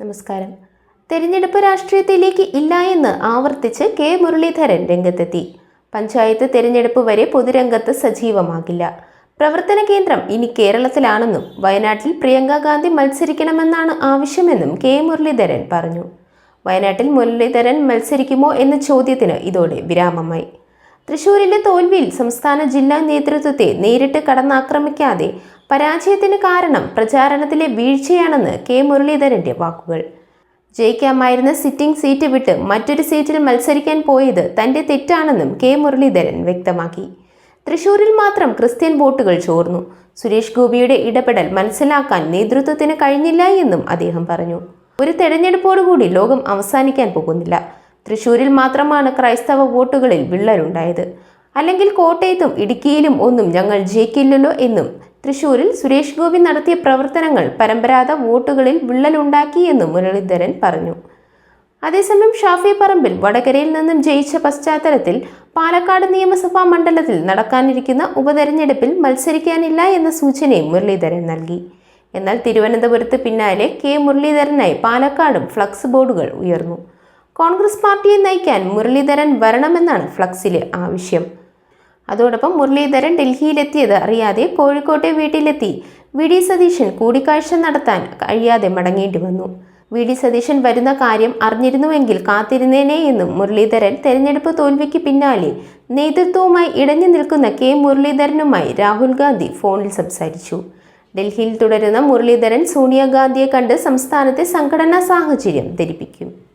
നമസ്കാരം. തെരഞ്ഞെടുപ്പ് രാഷ്ട്രീയത്തിലേക്ക് ഇല്ല എന്ന് ആവർത്തിച്ച് കെ. മുരളീധരൻ രംഗത്തെത്തി. പഞ്ചായത്ത് തെരഞ്ഞെടുപ്പ് വരെ പൊതുരംഗത്ത് സജീവമാകില്ല. പ്രവർത്തന കേന്ദ്രം ഇനി കേരളത്തിലാണെന്നും വയനാട്ടിൽ പ്രിയങ്ക ഗാന്ധി മത്സരിക്കണമെന്നാണ് ആവശ്യമെന്നും കെ. മുരളീധരൻ പറഞ്ഞു. വയനാട്ടിൽ മുരളീധരൻ മത്സരിക്കുമോ എന്ന ചോദ്യത്തിന് ഇതോടെ വിരാമമായി. തൃശൂരിന്റെ തോൽവിയിൽ സംസ്ഥാന ജില്ലാ നേതൃത്വത്തെ നേരിട്ട് കടന്നാക്രമിക്കാതെ പരാജയത്തിന് കാരണം പ്രചാരണത്തിലെ വീഴ്ചയാണെന്ന് കെ മുരളീധരന്റെ വാക്കുകൾ. ജയിക്കാമായിരുന്ന സിറ്റിംഗ് സീറ്റ് വിട്ട് മറ്റൊരു സീറ്റിൽ മത്സരിക്കാൻ പോയത് തന്റെ തെറ്റാണെന്നും കെ മുരളീധരൻ വ്യക്തമാക്കി. തൃശൂരിൽ മാത്രം ക്രിസ്ത്യൻ വോട്ടുകൾ ചോർന്നു. സുരേഷ് ഗോപിയുടെ ഇടപെടൽ മനസ്സിലാക്കാൻ നേതൃത്വത്തിന് കഴിഞ്ഞില്ല എന്നും അദ്ദേഹം പറഞ്ഞു. ഒരു തെരഞ്ഞെടുപ്പോടുകൂടി ലോകം അവസാനിക്കാൻ പോകുന്നില്ല. തൃശൂരിൽ മാത്രമാണ് ക്രൈസ്തവ വോട്ടുകളിൽ വിള്ളലുണ്ടായത്. അല്ലെങ്കിൽ കോട്ടയത്തും ഇടുക്കിയിലും ഒന്നും ഞങ്ങൾ ജയിക്കില്ലല്ലോ എന്നും തൃശൂരിൽ സുരേഷ് ഗോപി നടത്തിയ പ്രവർത്തനങ്ങൾ പരമ്പരാഗത വോട്ടുകളിൽ വിള്ളലുണ്ടാക്കി എന്ന് മുരളീധരൻ പറഞ്ഞു. അതേസമയം ഷാഫി പറമ്പിൽ വടകരയിൽ നിന്നും ജയിച്ച പശ്ചാത്തലത്തിൽ പാലക്കാട് നിയമസഭാ മണ്ഡലത്തിൽ നടക്കാനിരിക്കുന്ന ഉപതെരഞ്ഞെടുപ്പിൽ മത്സരിക്കാനില്ല എന്ന സൂചനയും മുരളീധരൻ നൽകി. എന്നാൽ തിരുവനന്തപുരത്ത് പിന്നാലെ കെ മുരളീധരനായി പാലക്കാടും ഫ്ലക്സ് ബോർഡുകൾ ഉയർന്നു. കോൺഗ്രസ് പാർട്ടിയെ നയിക്കാൻ മുരളീധരൻ വരണമെന്നാണ് ഫ്ലക്സിലെ ആവശ്യം. അതോടൊപ്പം മുരളീധരൻ ഡൽഹിയിലെത്തിയത് അറിയാതെ കോഴിക്കോട്ടെ വീട്ടിലെത്തി. വി. ഡി. സതീശൻ കൂടിക്കാഴ്ച നടത്താൻ കഴിയാതെ മടങ്ങേണ്ടി വന്നു. വി. ഡി. സതീശൻ വരുന്ന കാര്യം അറിഞ്ഞിരുന്നുവെങ്കിൽ കാത്തിരുന്നേനെ എന്നും മുരളീധരൻ തെരഞ്ഞെടുപ്പ് തോൽവിക്ക് പിന്നാലെ നേതൃത്വവുമായി ഇടഞ്ഞു നിൽക്കുന്ന കെ. മുരളീധരനുമായി രാഹുൽ ഗാന്ധി ഫോണിൽ സംസാരിച്ചു. ഡൽഹിയിൽ തുടരുന്ന മുരളീധരൻ സോണിയാഗാന്ധിയെ കണ്ട് സംസ്ഥാനത്തെ സംഘടനാ സാഹചര്യം ധരിപ്പിക്കും.